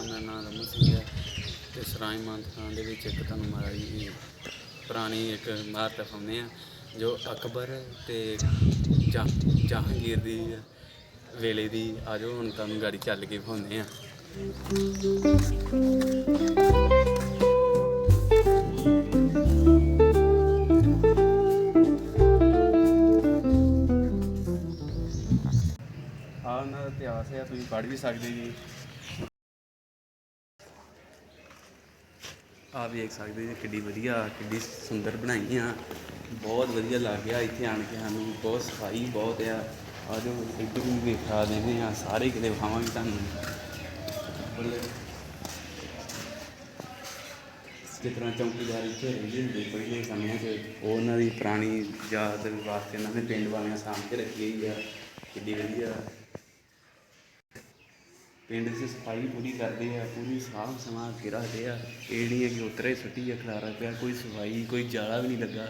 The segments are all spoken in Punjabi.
ਮੇਰਾ ਨਾਮ ਰਮਨ ਸਿੰਘ ਹੈ ਤੇ ਸਰਾਈ ਮਾਨਸਾ ਦੇ ਵਿੱਚ ਇੱਕ ਤੁਹਾਨੂੰ ਮਾਰੀ ਪੁਰਾਣੀ ਇੱਕ ਇਮਾਰਤ ਦਿਖਾਉਂਦੇ ਆ ਜੋ ਅਕਬਰ ਤੇ ਜਾਂ- ਜਹਾਂਗੀਰ ਦੀ ਵੇਲੇ ਦੀ ਆਜੋ, ਹੁਣ ਤੁਹਾਨੂੰ ਗਾੜੀ ਚੱਲ ਕੇ ਵਿਖਾਉਂਦੇ ਆ ਆ ਤੁਸੀਂ ਪੜ੍ਹ ਵੀ ਸਕਦੇ ਜੀ। ਆ ਵੇਖ ਸਕਦੇ ਜੀ, ਕਿੱਡੀ ਵਧੀਆ, ਕਿੱਡੀ ਸੁੰਦਰ ਬਣਾਈ ਆ। ਬਹੁਤ ਵਧੀਆ ਲੱਗ ਗਿਆ ਇੱਥੇ ਆਣ ਕੇ ਸਾਨੂੰ, ਬਹੁਤ ਸਫ਼ਾਈ ਬਹੁਤ ਆ। ਆ ਜੋ ਇੱਧਰ ਵੀ ਵੇਖਾ ਦੇਨੇ ਆ ਸਾਰੇ ਕਿਤੇ ਵਿਖਾਵਾਂਗੇ ਤੁਹਾਨੂੰ। ਬੱਲੇ। ਜਿਸ ਤਰ੍ਹਾਂ ਚੌਂਕੀਦਾਰ ਇੱਥੇ ਰਹਿੰਦੇ ਹੁੰਦੇ ਪਹਿਲੇ ਸਮਿਆਂ 'ਚ ਉਹ ਉਹਨਾਂ ਦੀ ਪੁਰਾਣੀ ਯਾਦ ਵਾਸਤੇ ਉਹਨਾਂ ਨੇ ਪਿੰਡ ਵਾਲਿਆਂ ਸਾਂਭ ਕੇ ਰੱਖੀ ਹੋਈ ਆ। ਕਿੱਡੀ ਵਧੀਆ। ਪਿੰਡ 'ਚ ਸਫ਼ਾਈ ਪੂਰੀ ਕਰਦੇ ਆ, ਪੂਰੀ ਸਾਫ਼ ਸਮਾਂ ਕੇ ਰੱਖਦੇ ਆ। ਇਹ ਨਹੀਂ ਹੈ ਕਿ ਉਤਰੇ ਸੁੱਟੀ ਆ, ਖਲਾਰਾ ਪਿਆ, ਕੋਈ ਸਫ਼ਾਈ, ਕੋਈ ਜਾਲਾ ਵੀ ਨਹੀਂ ਲੱਗਾ।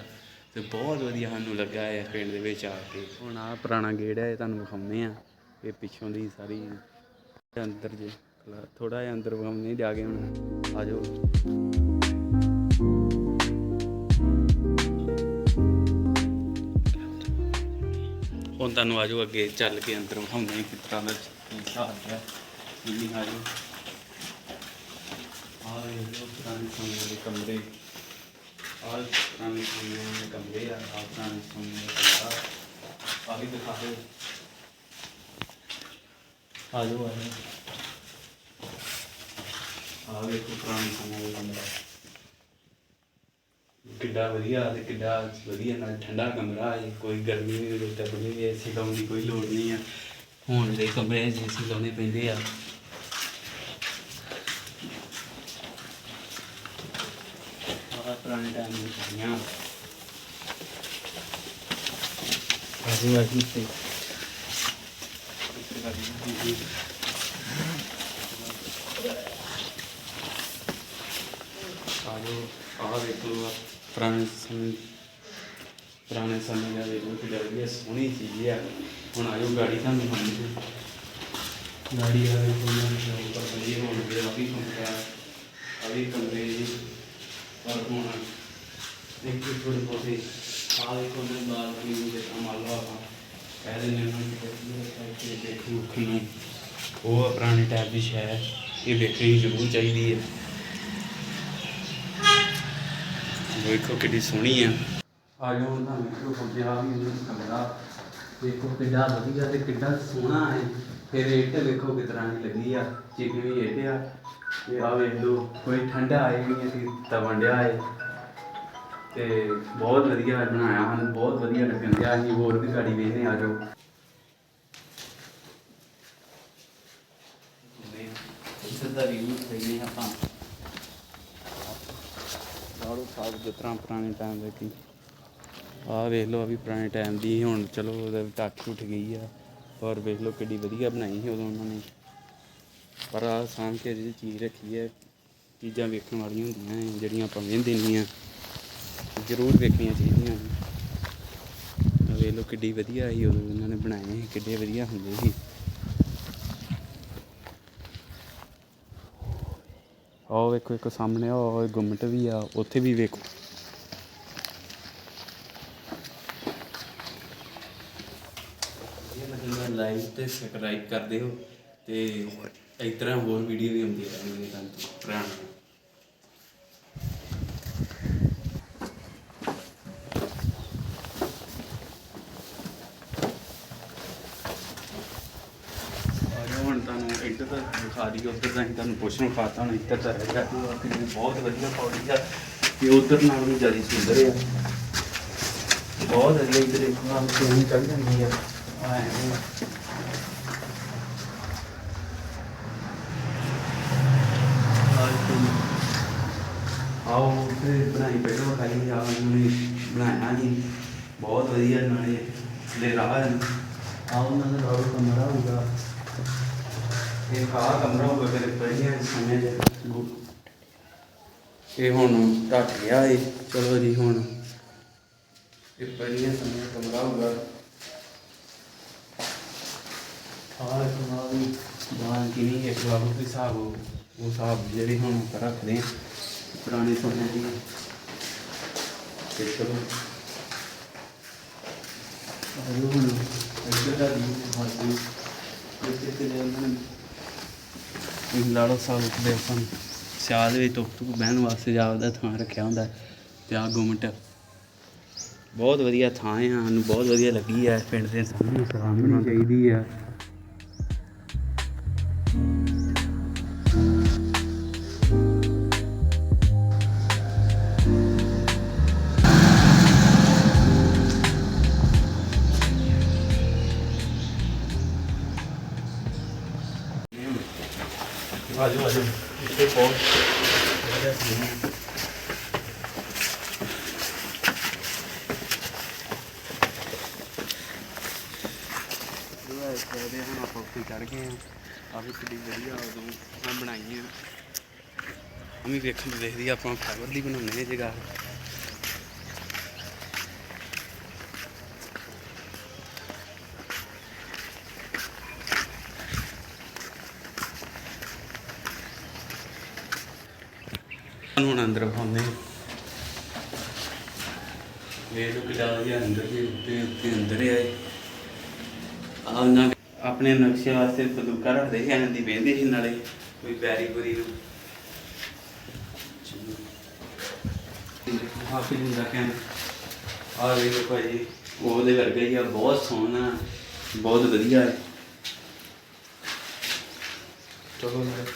ਤੇ ਬਹੁਤ ਵਧੀਆ ਸਾਨੂੰ ਲੱਗਾ ਹੈ ਪਿੰਡ ਦੇ ਵਿੱਚ ਆ ਕੇ। ਹੁਣ ਆ ਪੁਰਾਣਾ ਗੇੜ ਹੈ ਇਹ ਤੁਹਾਨੂੰ ਵਿਖਾਉਂਦੇ ਆ। ਇਹ ਪਿੱਛੋਂ ਦੀ ਸਾਰੀ ਅੰਦਰ ਜੇ ਥੋੜਾ ਜਿਹਾ ਅੰਦਰ ਵਿਖਾਉਂਦੇ ਜਾ ਕੇ ਹੁਣ। ਆ ਜਾਓ। ਹੁਣ ਤੁਹਾਨੂੰ ਆਜੋ ਅੱਗੇ, ਚੱਲ ਕੇ ਅੰਦਰ ਵਿਖਾਉਂਦੇ ਹਾਂ ਕਿਸ ਤਰ੍ਹਾਂ ਦਾ ਹਿਸਾਬ ਹੈ। ਕੀ ਨਹੀਂ ਆਜੋ ਆ ਇਹ ਜੋ ਪੁਰਾਣੇ ਸਮੇਂ ਦੇ ਕਮਰੇ। ਆ ਪੁਰਾਣੇ ਸਮੇਂ ਦੇ ਕਮਰੇ ਆ ਆ ਪੁਰਾਣੇ ਸਮੇਂ ਦੇ ਕਮਰਾ। ਆ ਵੀ ਦਿਖਾ ਦਿਓ। ਆਜੋ ਆਜੋ ਆ ਵੇਖੋ ਪੁਰਾਣੇ ਸਮੇਂ ਦੇ ਕਮਰਾ। ਕਿੱਡਾ ਵਧੀਆ ਤੇ ਕਿੱਡਾ ਵਧੀਆ ਨਾਲ ਠੰਡਾ ਕਮਰਾ ਹੈ। ਕੋਈ ਗਰਮੀ ਨਹੀਂ ਰੋਟਾ ਬਣੀ ਵੀ ਏਸੀ ਲਾਉਣ ਦੀ ਕੋਈ ਲੋੜ ਨਹੀਂ ਆ ਹੁਣ ਦੇ ਕਮਰੇ 'ਚ ਏਸੀ ਲਾਉਣੇ ਪੈਂਦੇ ਆ ਆਹ ਪੁਰਾਣੇ ਟਾਈਮ ਦੀ ਕਹਾਣੀਆਂ ਆਜੀ ਆਜੀ ਤੇ ਆਜੋ ਆਹ ਵੇਖੋ ਆਹ ਪੁਰਾਣੇ ਸਮੇਂ ਪੁਰਾਣੇ ਸਮੇਂ ਦਾ ਵੇਖੋ ਕਿ ਵਧੀਆ ਸੋਹਣੀ ਚੀਜ਼ ਆ, ਹੁਣ ਆਇਓ ਗਾੜੀ ਤੁਹਾਨੂੰ ਦਿਖਾਉਂਦੇ ਗਾੜੀ ਆ ਵੇਖੋ ਨਾ ਉੱਪਰ ਬੜੀ ਹੋਣ ਦੇ ਆ ਵੀ ਕਮਰਾ ਆ ਵੀ ਕਮਰੇ ਜੀ, ਪਰ ਹੁਣ ਇੱਕ ਥੋੜੇ ਬਹੁਤੇ ਆ ਵੇਖੋ ਨਾ ਬਾਲ ਵੀ ਦੇ ਮੰਨ ਲਓ ਆਪਾਂ, ਕਹਿ ਦਿੰਦੇ ਹਾਂ ਕਿ ਵਧੀਆ ਦੇਖੀ ਨੂੰ ਉਹ ਪੁਰਾਣੇ ਟਾਈਪ ਦੀ ਸ਼ੈ ਇਹ ਵੇਖਣੀ ਜ਼ਰੂਰ ਚਾਹੀਦੀ ਹੈ ਵੇਖੋ ਕਿੱਡੀ ਸੋਹਣੀ ਆ। ਆ ਜਾਓ ਉਹਨਾਂ ਵੇਖੋ ਪੰਜਾਬ ਵੀ ਇਹਨਾਂ ਦਾ ਕਮਰਾ ਦੇਖੋ ਕਿੱਡਾ ਵਧੀਆ ਤੇ ਕਿੱਡਾ ਸੋਹਣਾ ਹੈ। ਫਿਰ ਇੱਟ ਵੇਖੋ ਕਿਸ ਦੀ ਲੱਗੀ ਆ ਚਿਕਨੀ ਇੱਟ ਆ। ਤੇ ਆ ਵੇਖ ਲਓ, ਕੋਈ ਠੰਡਾ ਆਏ ਨਹੀਂ ਅਸੀਂ ਤਵਣ ਡਿਆ ਹੈ। ਤੇ ਬਹੁਤ ਵਧੀਆ ਬਣਾਇਆ ਹਨ, ਬਹੁਤ ਵਧੀਆ ਲੱਗਣ ਡਿਆ ਅਸੀਂ ਹੋਰ ਵੀ ਗਾੜੀ ਵੇਖਨੇ ਆ ਜਾਓ ਇੱਧਰ ਦਾ ਵੀ ਨਹੀਂ ਆਪਾਂ। ਲਾੜੂ ਸਾਹਿਬ ਜਿਸ ਤਰ੍ਹਾਂ ਪੁਰਾਣੇ ਟਾਈਮ ਦੇ ਕੀ ਆਹ ਵੇਖ ਲਓ ਆ ਵੀ ਪੁਰਾਣੇ ਟਾਈਮ ਦੀ ਸੀ, ਹੁਣ ਚਲੋ ਉਹਦਾ ਟੱਕ ਉੱਠ ਗਈ ਆ। ਪਰ ਵੇਖ ਲਓ ਕਿੱਡੀ ਵਧੀਆ ਬਣਾਈ ਸੀ ਉਦੋਂ ਉਹਨਾਂ ਨੇ। ਪਰ ਆ ਸਾਂਭ ਕੇ ਜਿਹੜੀ ਚੀਜ਼ ਰੱਖੀ ਹੈ ਚੀਜ਼ਾਂ ਵੇਖਣ ਵਾਲੀਆਂ ਹੁੰਦੀਆਂ ਜਿਹੜੀਆਂ ਆਪਾਂ ਵੇਖਦੇ ਨਹੀਂ ਆ ਜ਼ਰੂਰ ਵੇਖਣੀਆਂ ਚਾਹੀਦੀਆਂ ਵੇਖ ਲਓ ਕਿੱਡੀ ਵਧੀਆ ਸੀ ਉਦੋਂ ਉਹਨਾਂ ਨੇ ਬਣਾਏ ਸੀ ਕਿੱਡੇ ਵਧੀਆ ਹੁੰਦੇ ਸੀ। ਆਹ ਵੇਖੋ ਇੱਕ ਸਾਹਮਣੇ ਉਹ ਗੁੰਮਟ ਵੀ ਆ ਉੱਥੇ ਵੀ ਵੇਖੋ। ਤੇ ਸਬਸਕ੍ਰਾਈਬ ਕਰਦੇ ਹੋ ਤੇ ਇਸ ਤਰ੍ਹਾਂ ਹੋਰ ਵੀਡੀਓ ਵੀ ਆਉਂਦੀ ਰਹਿਣਗੀਆਂ ਤੁਹਾਨੂੰ ਪੁਰਾਣੀਆਂ ਇੱਧਰ ਦਾ ਦਿਖਾ ਰਹੀ ਉੱਧਰ ਦਾ ਅਸੀਂ ਤੁਹਾਨੂੰ ਪੁੱਛਣਾ ਖਾਤਾ ਹੁਣ ਇੱਧਰ ਦਾ ਰਹਿ ਕਿ ਬਹੁਤ ਵਧੀਆ ਪੌੜੀ ਆ ਤੇ ਉੱਧਰ ਨਾਲ ਵੀ ਜ਼ਿਆਦਾ ਸੁੰਦਰ ਆ। ਬਹੁਤ ਵਧੀਆ ਇੱਧਰ ਇੱਕ ਨਾਲ ਕਿਉਂ ਚੱਲ ਜਾਂਦੀ ਆ। ਆਏ ਆਓ ਤੇ ਬਣਾਈ ਪਹਿਲਾਂ ਖਾਈ ਆ ਉਹਨੇ ਬਣਾਇਆ ਨਹੀਂ ਬਹੁਤ ਵਧੀਆ ਨਾਲੇ ਦੇ ਰਾਹ ਆਓ ਉਹਨਾਂ ਦਾ ਰੋਡ ਕਮਰਾ ਹੋਊਗਾ ਇਹ ਕਾ ਕਮਰਾ ਹੋਊਗਾ ਫਿਰ ਪਹਿਲੀਆਂ ਸਮੇਂ ਦੇ ਇਹ ਹੁਣ ਢੱਕ ਗਿਆ ਏ ਚਲੋ ਜੀ ਹੁਣ। ਇਹ ਪਹਿਲੀਆਂ ਸਮੇਂ ਦਾ ਕਮਰਾ ਹੋਊਗਾ ਆਹ ਇੱਕ ਵਾਰ ਵੀ ਬਾਹਰ ਕਿਨੀ ਇੱਕ ਵਾਰ ਵੀ ਹਿਸਾਬ ਉਹ ਉਹ ਹਿਸਾਬ ਜਿਹੜੇ ਹੁਣ ਰੱਖਦੇ ਆ। ਪੁਰਾਣੇ ਸਮੇਂ ਦੀ ਚਲੋ ਆਇਓ ਹੁਣ ਇੱਧਰ ਦਾ ਦੀ ਬਾਜੀ ਇੱਥੇ ਤੇ ਉਹਨਾਂ ਨੇ। ਲਾੜੋ ਸਾਹਿਬ ਉੱਤੇ ਆਪਾਂ ਸਿਆਲ ਦੇ ਵਿੱਚ ਤੁਕ ਤੁਕ ਬਹਿਣ ਵਾਸਤੇ ਜਾਪਦਾ ਥਾਂ ਰੱਖਿਆ ਹੁੰਦਾ। ਤੇ ਆ ਗੁੰਮਟ ਬਹੁਤ ਵਧੀਆ ਥਾਂ ਹੈ ਸਾਨੂੰ ਬਹੁਤ ਵਧੀਆ ਲੱਗੀ ਹੈ ਪਿੰਡ ਦੇ ਸਾਹਮਣੇ। ਸਾਹਮਣੇ ਚਾਹੀਦੀ ਹੈ। ਆਜੋ ਆਜੋ। ਇੱਥੇ ਪਹੁੰਚ। ਉਹ ਇਸ ਦੇ ਹੁਣ ਆਪਾਂ ਉੱਤੇ ਚੜ ਗਏ ਆ। ਆ ਵੀ ਕਿੱਡੀ ਵਧੀਆ ਉਦੋਂ ਮੈਂ ਬਣਾਈ ਆ ਅਮੀ ਵੇਖਣ ਦੇਖਦੀ ਆਪਾਂ ਫਾਈਬਰ ਦੀ ਬਣਾਉਣੇ ਇਹ ਜਗ੍ਹਾ। ਹੁਣ ਅੰਦਰ ਪਾਉਂਦੇ ਵੇ ਲੋ ਕਿਦਾ ਵਧੀਆ ਅੰਦਰ ਦੇ ਉੱਤੇ ਉੱਤੇ ਅੰਦਰ ਆਏ। ਆ ਉਹਨਾਂ ਆਪਣੇ ਨਕਸ਼ੇ ਵਾਸਤੇ ਬੰਦੂਕਾਂ ਰੱਖਦੇ ਸੀ ਇਹਨਾਂ ਦੀ ਵੇਂਦੇ ਸੀ ਨਾਲੇ ਕੋਈ ਬੈਰੀ ਬੁਰੀ ਨੂੰ। ਹਾਫਿਜ਼ ਹੁੰਦਾ ਕਹਿਣ। ਆ ਵੀ ਲੋ ਭਾਈ ਉਹਦੇ ਵਰਗਾ ਹੀ ਆ ਬਹੁਤ ਸੋਹਣਾ ਬਹੁਤ ਵਧੀਆ ਹੈ। ਚਲੋ ਜੀ।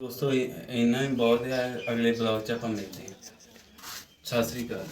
ਦੋਸਤੋ, ਇਹ- ਇੰਨਾ ਹੀ ਬਹੁਤ ਹੈ ਅਗਲੇ ਬਲੌਗ 'ਚ ਆਪਾਂ ਮਿਲਦੇ ਹਾਂ। ਸਤਿ ਸ੍ਰੀ ਅਕਾਲ।